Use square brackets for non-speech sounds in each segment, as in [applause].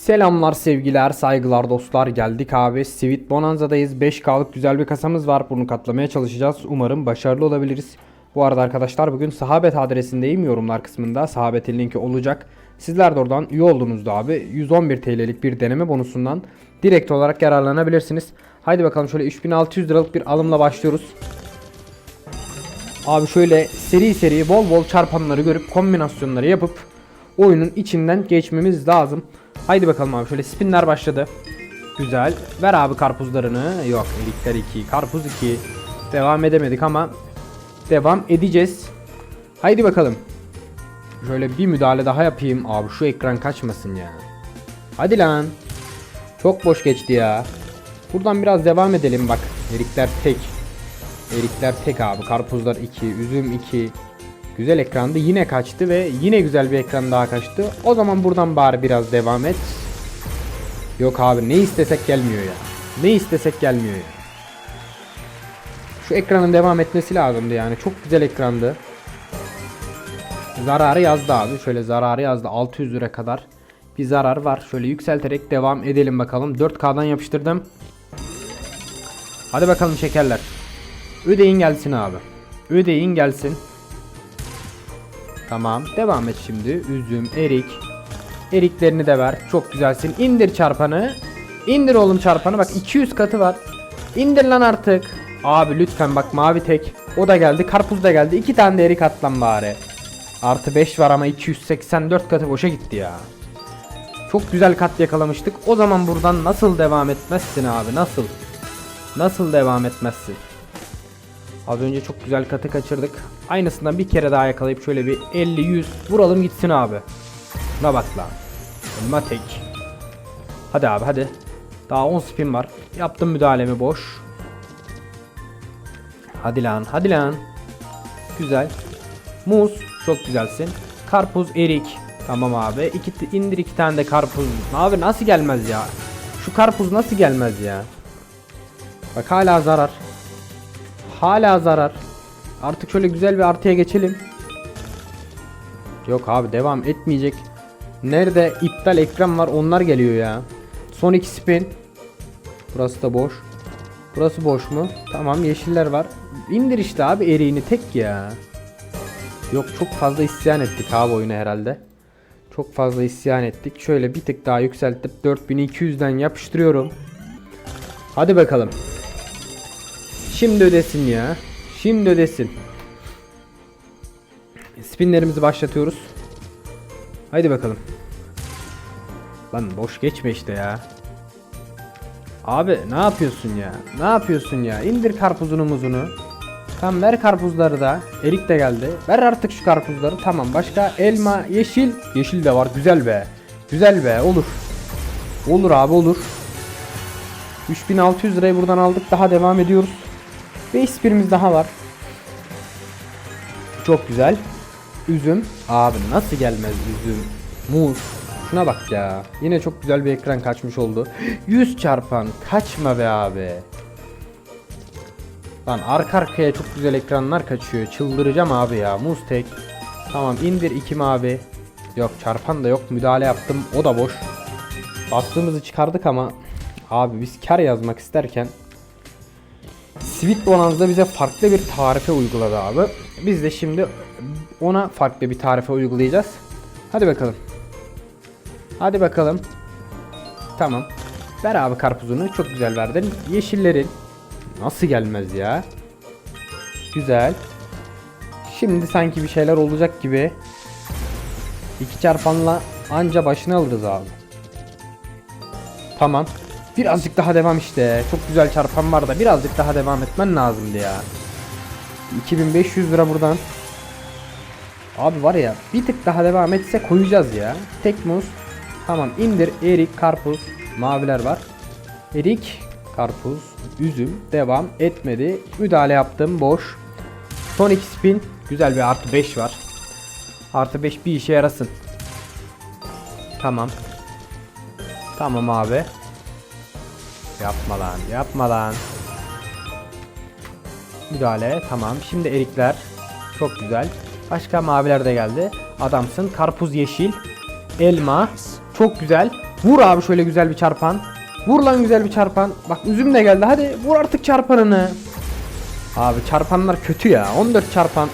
Selamlar sevgiler saygılar dostlar. Geldik abi. Sweet Bonanza'dayız. 5K'lık güzel bir kasamız var. Bunu katlamaya çalışacağız. Umarım başarılı olabiliriz. Bu arada arkadaşlar bugün sahabet adresindeyim. Yorumlar kısmında sahabetin linki olacak. Sizler de oradan üye olduğunuzda abi 111 TL'lik bir deneme bonusundan direkt olarak yararlanabilirsiniz. Haydi bakalım şöyle 3600 liralık bir alımla başlıyoruz. Abi şöyle seri seri bol bol çarpanları görüp kombinasyonları yapıp oyunun içinden geçmemiz lazım. Haydi bakalım abi şöyle spinler başladı. Güzel. Ver abi karpuzlarını. Yok erikler 2, karpuz 2. Devam edemedik ama devam edeceğiz. Haydi bakalım. Şöyle bir müdahale daha yapayım. Abi şu ekran kaçmasın ya. Hadi lan. Çok boş geçti ya. Buradan biraz devam edelim bak. Erikler tek. Erikler tek abi. Karpuzlar 2, üzüm 2. Güzel ekrandı. Yine kaçtı ve yine güzel bir ekran daha kaçtı. O zaman buradan bari biraz devam et. Yok abi ne istesek gelmiyor ya. Ne istesek gelmiyor ya. Şu ekranın devam etmesi lazımdı yani. Çok güzel ekrandı. Zararı yazdı abi. Şöyle zararı yazdı. 600 lira kadar bir zarar var. Şöyle yükselterek devam edelim bakalım. 4K'dan yapıştırdım. Hadi bakalım şekerler. Ödeyin gelsin abi. Ödeyin gelsin. Tamam. Devam et şimdi. Üzüm, erik. Eriklerini de ver. Çok güzelsin. İndir çarpanı. İndir oğlum çarpanı. Bak 200 katı var. İndir lan artık. Abi lütfen bak mavi tek. O da geldi. Karpuz da geldi. İki tane de erik at lan bari. Artı 5 var ama 284 katı boşa gitti ya. Çok güzel kat yakalamıştık. O zaman buradan nasıl devam etmezsin abi? Nasıl? Nasıl devam etmezsin? Az önce çok güzel katı kaçırdık. Aynısından bir kere daha yakalayıp şöyle bir 50-100 vuralım gitsin abi. Şuna bak lan. Elma tek. Hadi abi hadi. Daha 10 spin var. Yaptım müdahalemi boş. Hadi lan hadi lan. Güzel. Muz çok güzelsin. Karpuz erik. Tamam abi. İki, indir iki tane de karpuz. Abi nasıl gelmez ya? Şu karpuz nasıl gelmez ya? Bak hala zarar. Hala zarar. Artık şöyle güzel bir artıya geçelim. Yok abi devam etmeyecek. Nerede iptal ekran var onlar geliyor ya. Son iki spin. Burası da boş. Burası boş mu? Tamam yeşiller var. İndir işte abi eriğini tek ya. Yok çok fazla isyan ettik abi oyunu herhalde. Çok fazla isyan ettik. Şöyle bir tık daha yükseltip 4200'den yapıştırıyorum. Hadi bakalım. Şimdi ödesin ya. Şimdi ödesin. Spinlerimizi başlatıyoruz. Haydi bakalım. Lan boş geçme işte ya. Abi ne yapıyorsun ya? Ne yapıyorsun ya? İndir karpuzunu muzunu. Tamam ver karpuzları da. Erik de geldi. Ver artık şu karpuzları. Tamam başka elma, yeşil. Yeşil de var. Güzel be. Güzel be. Olur. Olur abi olur. 3600 lirayı buradan aldık. Daha devam ediyoruz. 5 spirimiz daha var. Çok güzel. Üzüm. Abi nasıl gelmez üzüm? Muz. Şuna bak ya. Yine çok güzel bir ekran kaçmış oldu. [gasps] 100 çarpan. Kaçma be abi. Lan arka arkaya çok güzel ekranlar kaçıyor. Çıldıracağım abi ya. Muz tek. Tamam indir iki mavi. Yok çarpan da yok. Müdahale yaptım. O da boş. Bastığımızı çıkardık ama abi biz kar yazmak isterken Sweet Bonanza bize farklı bir tarife uyguladı abi. Biz de şimdi ona farklı bir tarife uygulayacağız. Hadi bakalım. Hadi bakalım. Tamam. Ver abi karpuzunu. Çok güzel verdin. Yeşillerin. Nasıl gelmez ya? Güzel. Şimdi sanki bir şeyler olacak gibi. İki çarpanla anca başını alırız abi. Tamam. Birazcık daha devam işte. Çok güzel çarpan var da birazcık daha devam etmen lazımdı ya. 2500 lira buradan. Abi var ya bir tık daha devam etse koyacağız ya. Tek muz. Tamam indir erik, karpuz, maviler var. Erik, karpuz, üzüm devam etmedi. Müdahale yaptım boş. Son iki spin. Güzel bir artı 5 var. Artı 5 bir işe yarasın. Tamam. Tamam abi. Yapma lan yapma lan. Müdahale tamam. Şimdi erikler. Çok güzel. Başka maviler de geldi. Adamsın. Karpuz yeşil. Elma. Çok güzel. Vur abi şöyle güzel bir çarpan. Vur lan güzel bir çarpan. Bak üzüm de geldi. Hadi vur artık çarpanını. Abi çarpanlar kötü ya. 14 çarpan.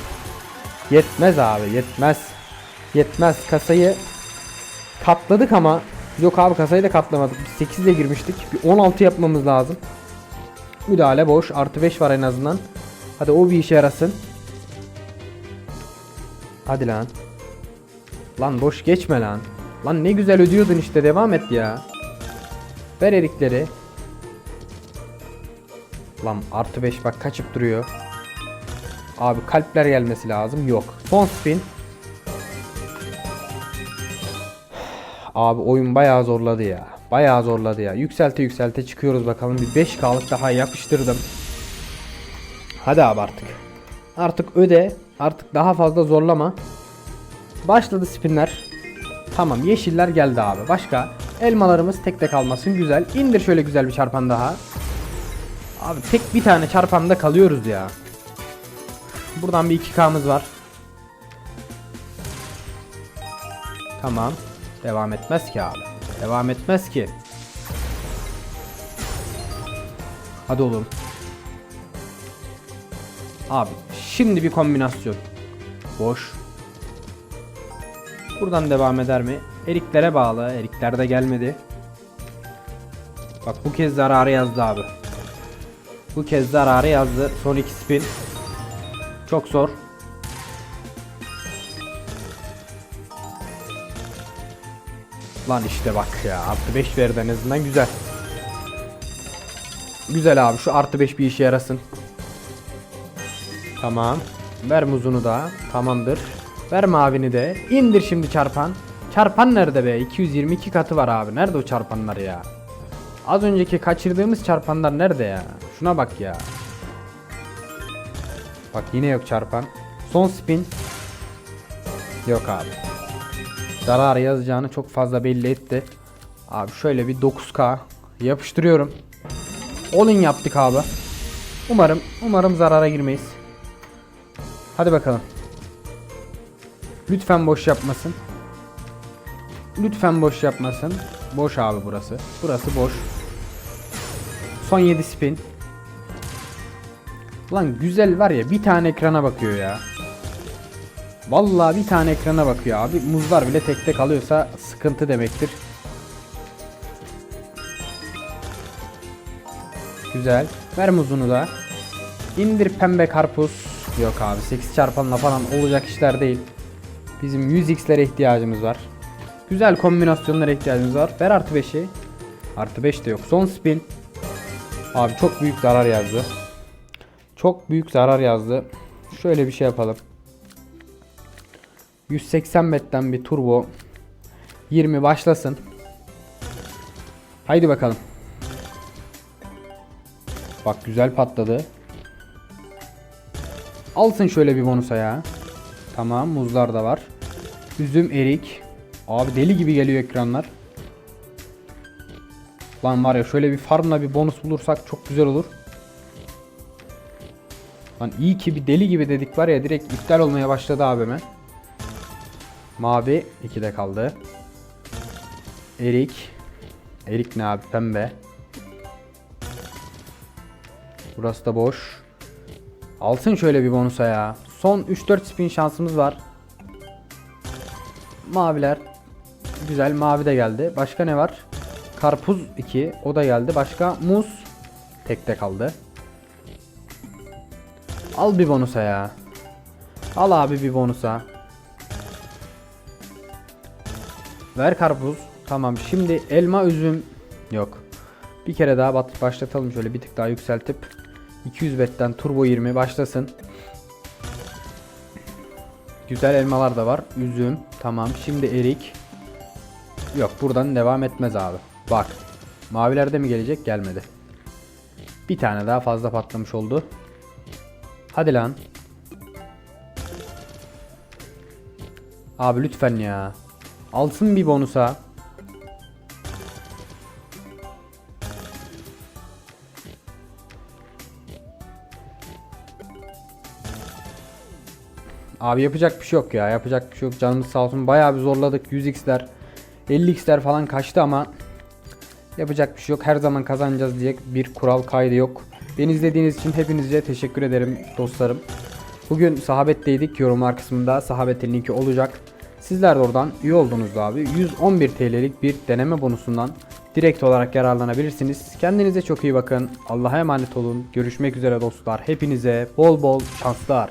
Yetmez abi yetmez. Yetmez kasayı katladık ama yok abi kasayı da katlamadık. Biz 8 ile girmiştik. Bir 16 yapmamız lazım. Müdahale boş. Artı 5 var en azından. Hadi o bir işe yarasın. Hadi lan. Lan boş geçme lan. Lan ne güzel ödüyordun işte devam et ya. Ver erikleri. Lan artı 5 bak kaçıp duruyor. Abi kalpler gelmesi lazım. Yok. Son spin. Abi oyun bayağı zorladı ya. Bayağı zorladı ya. Yükselte yükselte çıkıyoruz bakalım. Bir 5K'lık daha yapıştırdım. Hadi abi artık. Artık öde. Artık daha fazla zorlama. Başladı spinler. Tamam yeşiller geldi abi. Başka elmalarımız tek tek almasın güzel. İndir şöyle güzel bir çarpan daha. Abi tek bir tane çarpanda kalıyoruz ya. Buradan bir 2K'mız var. Tamam. Devam etmez ki abi. Devam etmez ki. Hadi oğlum. Abi şimdi bir kombinasyon. Boş. Buradan devam eder mi? Eriklere bağlı. Erikler de gelmedi. Bak bu kez zararı yazdı abi. Bu kez zararı yazdı. Son iki spin. Çok zor. Lan işte bak ya. Artı 5 verdi en azından güzel. Güzel abi şu artı 5 bir işe yarasın. Tamam. Ver muzunu da. Tamamdır. Ver mavini de. İndir şimdi çarpan. Çarpan nerede be? 222 katı var abi. Nerede o çarpanlar ya? Az önceki kaçırdığımız çarpanlar nerede ya? Şuna bak ya. Bak yine yok çarpan. Son spin. Yok abi. Zarar yazacağını çok fazla belli etti. Abi şöyle bir 9k yapıştırıyorum. All in yaptık abi. Umarım umarım zarara girmeyiz. Hadi bakalım. Lütfen boş yapmasın. Lütfen boş yapmasın. Boş abi burası. Burası boş. Son 7 spin. Lan güzel var ya bir tane ekrana bakıyor ya. Vallahi bir tane ekrana bakıyor abi. Muzlar bile tek tek alıyorsa sıkıntı demektir. Güzel. Ver muzunu da. İndir pembe karpuz. Yok abi 8 çarpanla falan olacak işler değil. Bizim 100x'lere ihtiyacımız var. Güzel kombinasyonlara ihtiyacımız var. Ver artı 5'i. Artı 5 de yok. Son spin. Abi çok büyük zarar yazdı. Çok büyük zarar yazdı. Şöyle bir şey yapalım. 180 metten bir turbo 20 başlasın. Haydi bakalım. Bak güzel patladı. Alsın şöyle bir bonusa ya. Tamam muzlar da var. Üzüm erik. Abi deli gibi geliyor ekranlar. Lan var ya şöyle bir farmla bir bonus bulursak çok güzel olur. Lan iyi ki bir deli gibi dedik var ya direkt iptal olmaya başladı abime. Mavi 2'de kaldı. Erik. Erik ne abi pembe. Burası da boş. Alsın şöyle bir bonusa ya. Son 3-4 spin şansımız var. Maviler. Güzel mavi de geldi. Başka ne var? Karpuz 2 o da geldi. Başka muz tekte kaldı. Al bir bonusa ya. Al abi bir bonusa. Ver karpuz. Tamam şimdi elma üzüm yok. Bir kere daha başlatalım şöyle bir tık daha yükseltip 200 betten turbo 20 başlasın. Güzel elmalar da var. Üzüm. Tamam. Şimdi erik. Yok buradan devam etmez abi. Bak. Mavilerde mi gelecek? Gelmedi. Bir tane daha fazla patlamış oldu. Hadi lan. Abi lütfen ya. Alsın bir bonusa. Abi yapacak bir şey yok ya. Yapacak bir şey yok. Canımız sağ olsun. Bayağı bir zorladık. 100x'ler. 50x'ler falan kaçtı ama yapacak bir şey yok. Her zaman kazanacağız diye bir kural kaydı yok. Beni izlediğiniz için hepinize teşekkür ederim dostlarım. Bugün sahabetteydik. Yorumlar kısmında sahabetin linki olacak. Sizler de oradan üye oldunuz abi. 111 TL'lik bir deneme bonusundan direkt olarak yararlanabilirsiniz. Kendinize çok iyi bakın. Allah'a emanet olun. Görüşmek üzere dostlar. Hepinize bol bol şanslar.